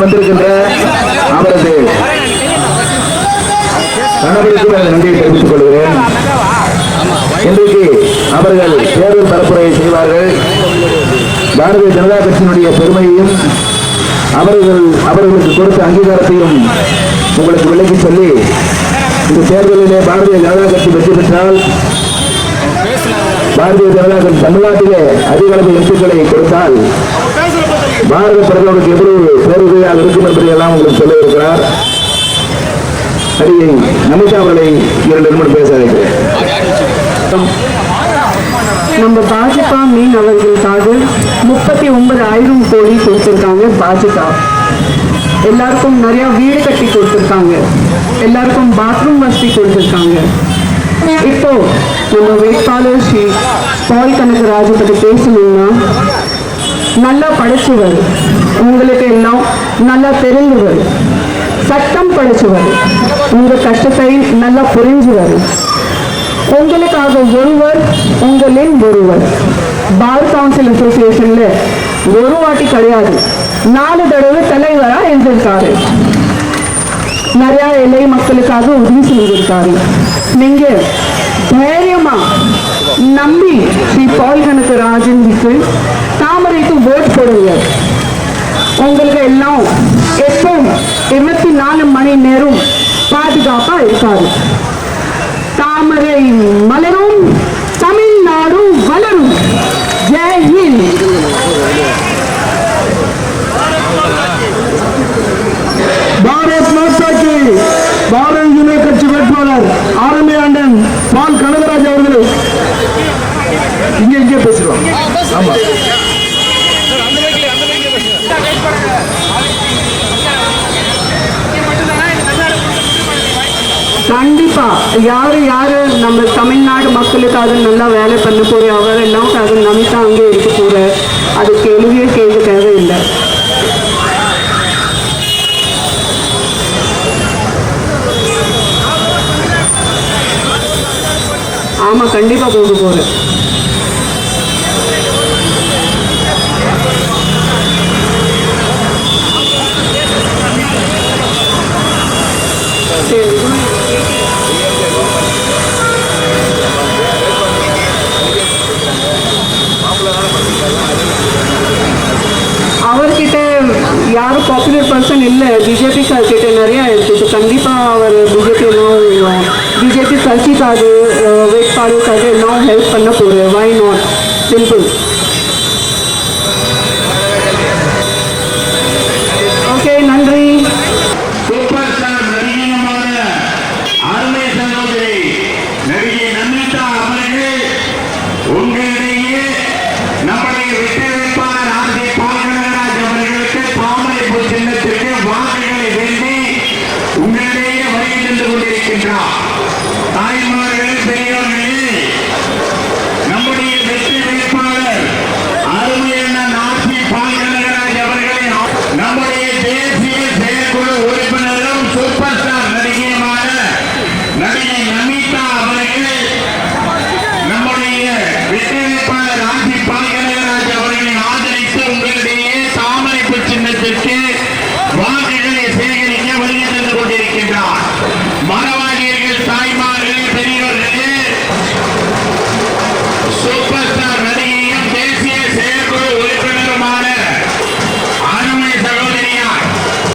வந்திருக்கின்ற அவரது கணவருக்கு நன்றியை தெரிவித்துக் கொள்கிறேன். இன்றைக்கு அவர்கள் தேர்தல் பரப்புரையை செய்வார்கள். பாரதிய ஜனதா கட்சியினுடைய பெருமையையும் அவர்கள் அவர்களுக்கு கொடுத்த அங்கீகாரத்தையும் உங்களுக்கு விளக்கி சொல்லி இந்த தேர்தலிலே பாரதிய ஜனதா கட்சி வெற்றி பெற்றால் பாரதிய ஜனதா கட்சி தமிழ்நாட்டிலே அதிக அளவு எம்பிக்களை கொடுத்தால் பாரத பிரதமருக்கு எவ்வளவு பேருதவியாக இருக்கும் என்பதை எல்லாம் உங்களுக்கு சொல்ல இருக்கிறார் நடிகை நமிதா அவர்களை இரண்டு நிமிடம் பேச அழைக்கிறேன் நம்ம பாஜக மீன் அவர்களுக்காக முப்பத்தி ஒன்பது ஆயிரம் கோடி கொடுத்துருக்காங்க பாஜக. எல்லாருக்கும் நிறைய வீடு கட்டி கொடுத்துருக்காங்க. எல்லாருக்கும் பாத்ரூம் வசதி கொடுத்துருக்காங்க. இப்போ நம்ம வேட்பாளர் ஸ்ரீ பால் கனகராஜை பற்றி பேசணும்னா நல்லா படிச்சவர் உங்களுக்கு எல்லாம் நல்லா தெரிஞ்சவர் சட்டம் படிச்சவர் உங்க கஷ்டத்தை நல்லா புரிஞ்சவர். உங்களுக்காக ஒருவர் உங்களின் ஒருவர். பார் கவுன்சில் அசோசியேஷன்ல ஒரு வாட்டி கிடையாது. நாலு தடவை தலைவரா இருந்திருக்காரு. நிறைய எல்லை மக்களுக்காக உதவி செஞ்சிருக்காரு. நீங்க தைரியமா நம்பி ஸ்ரீ பால் கணக்கு ராஜன்ஜிக்கு தாமரைக்கு ஓட் போடுங்க. உங்களுக்கு எல்லாம் எப்பவும் இருபத்தி நாலு மணி நேரம் பாதுகாப்பா இருக்காரு தாமரை மலரும் தமிழ்நாடு வளரும் ஜெய் ஹிந்த் பாரத் மாதா கி பாரதிய ஜனதா கட்சி வேட்பாளர் ஆரம்பி ஆண்டன் பால் கனகராஜ் அவர்கள் இங்க இங்கே பேசுறோம் ஆமா. கண்டிப்பா. யாரு யாரு நம்ம தமிழ்நாடு மக்களுக்காக நல்லா வேலை பண்ண போற அவர் எல்லாம் அது நமிதா அங்கே இருக்க போற. அது கேள்வியே கேட்க தேவையில்லை. ஆமா கண்டிப்பா போக போறேன். பாப்புலர் பர்சன் இல்லை பிஜேபிக்கு கிட்ட நிறையா இருக்குது ஸோ கண்டிப்பாக அவர் பிஜேபி என்ன பிஜேபி கட்சிக்காக வேட்பாளருக்காக எல்லாம் ஹெல்ப் பண்ண போகுது வை நாட் சிம்பிள் ஓகே நன்றி. உங்கள் Super